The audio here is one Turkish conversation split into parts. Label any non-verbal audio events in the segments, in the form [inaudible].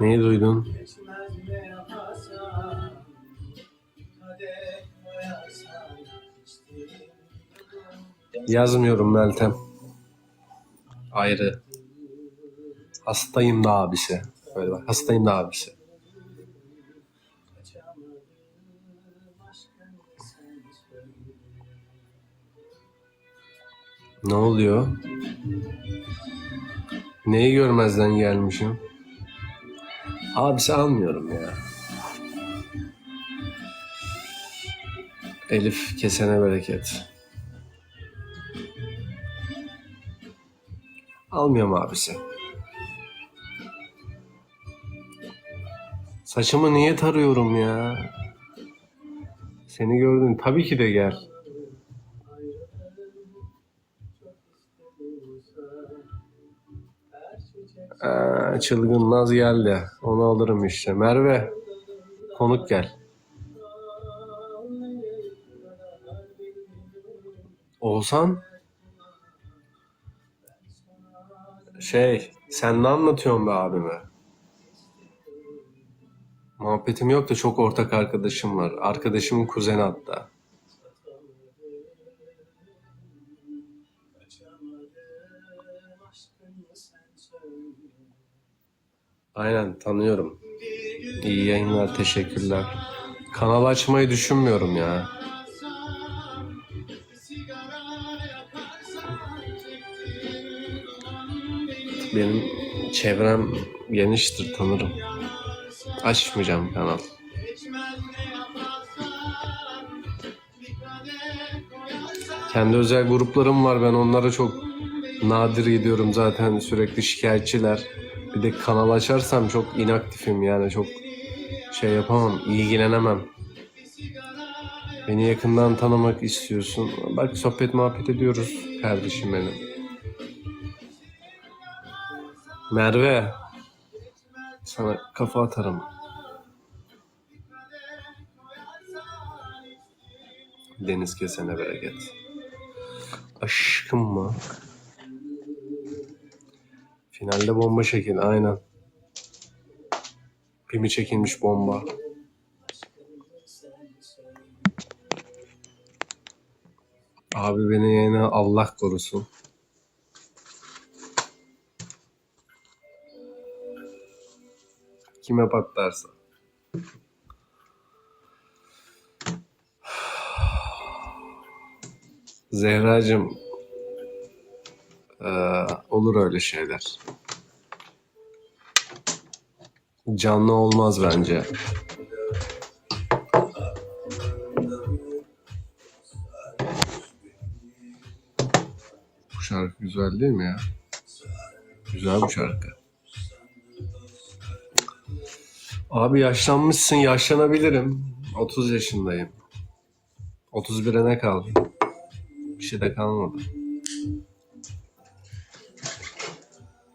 Neyi duydun? Yazmıyorum Meltem. Ayrı. Hastayım da abisi. Böyle bak. Hastayım da abisi. Ne oluyor? Neyi görmezden gelmişim? Abisi almıyorum ya. Elif kesene bereket. Almıyorum abisi. Saçımı niye tarıyorum ya? Seni gördüm. Tabii ki de gel. Aa, çılgın Naz geldi. Onu alırım işte. Merve. Konuk gel. Oğuzhan. Şey, sen ne anlatıyorsun be abime? Muhabbetim yok da çok ortak arkadaşım var. Arkadaşımın kuzeni hatta. Aynen tanıyorum. İyi yayınlar, teşekkürler. Kanal açmayı düşünmüyorum ya. Benim çevrem geniştir tanırım. Açmayacağım kanal. Kendi özel gruplarım var. Ben onlara çok nadir gidiyorum zaten sürekli şikayetçiler. Bir de kanal açarsam çok inaktifim yani çok şey yapamam, ilgilenemem. Beni yakından tanımak istiyorsun. Bak sohbet muhabbet ediyoruz kardeşim benim. Merve. Sana kafa atarım. Deniz kesene bereket. Aşkım mı? Finalde bomba şekil aynen. Pimi çekilmiş bomba. Abi beni yine Allah korusun. Kime patlarsa. [sighs] Zehracığım eee, olur öyle şeyler. Canlı olmaz bence. Bu şarkı güzel değil mi ya? Güzel bu şarkı. Abi yaşlanmışsın, yaşlanabilirim. 30 yaşındayım. 31'e ne kaldı? Bir şey de kalmadı.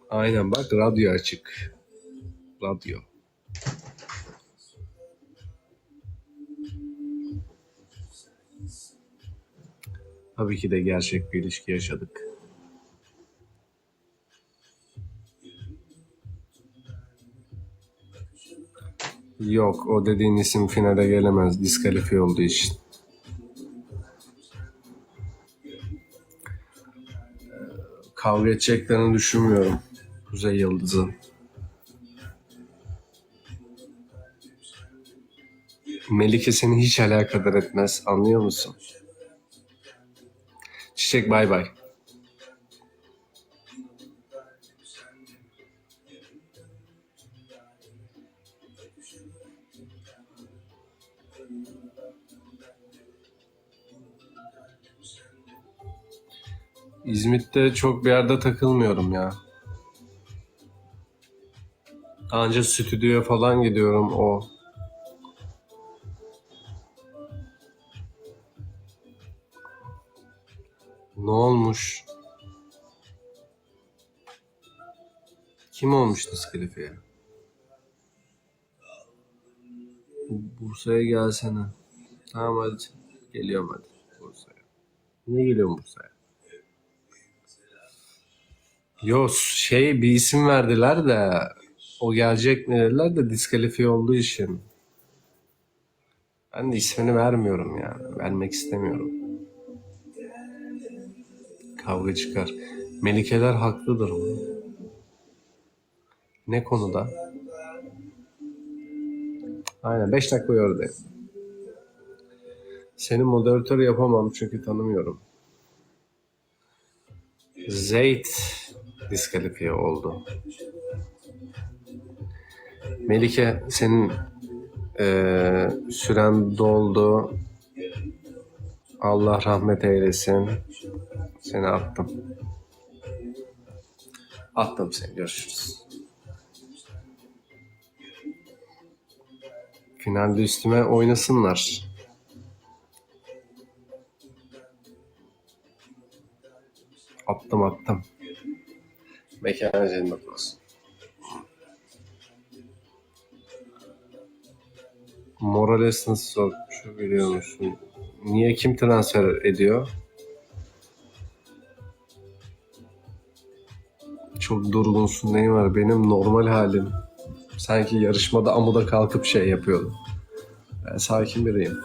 Aynen bak radyo açık. Radyo. Tabii ki de gerçek bir ilişki yaşadık. Yok, o dediğin isim finale gelemez. Diskalifiye olduğu için. Kavga edeceklerini düşünmüyorum. Kuzey Yıldızı. Melike seni hiç alakadar etmez. Anlıyor musun? Çiçek bay bay. İzmit'te çok bir yerde takılmıyorum ya. Anca stüdyoya falan gidiyorum o. Ne olmuş? Kim olmuş diskalifiye? Bursa'ya gelsene. Tamam hadi. Geliyorum hadi Bursa'ya. Niye geliyorum Bursa'ya? Yo şey bir isim verdiler de o gelecek mi dediler de diskalifiye olduğu için. Ben de ismini vermiyorum yani. Vermek istemiyorum. Kavga çıkar. Melikeler haklıdır mı? Ne konuda? Aynen 5 dakika oradayım. Seni moderatör yapamam çünkü tanımıyorum. Zeyt diskalifiye oldu. Melike senin eee, süren doldu. Allah rahmet eylesin. Seni attım. Attım seni. Görüşürüz. Finalde üstüme oynasınlar. Attım attım. Mekana cennet olsun. Morales nasıl biliyor musun? Niye kim transfer ediyor? Çok durgunsun neyin var? Benim normal halim. Sanki yarışmada amuda kalkıp şey yapıyordum. Ben sakin biriyim.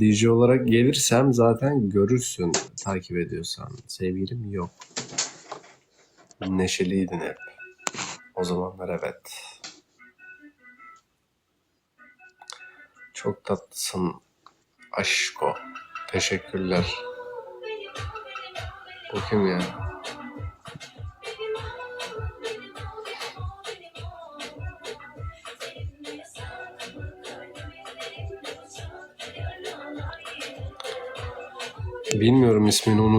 DJ olarak gelirsem zaten görürsün takip ediyorsan. Sevgilim yok. Neşeliydin hep. O zamanlar evet. Çok tatlısın aşko. Teşekkürler. Bu kim ya? Bilmiyorum ismini unut.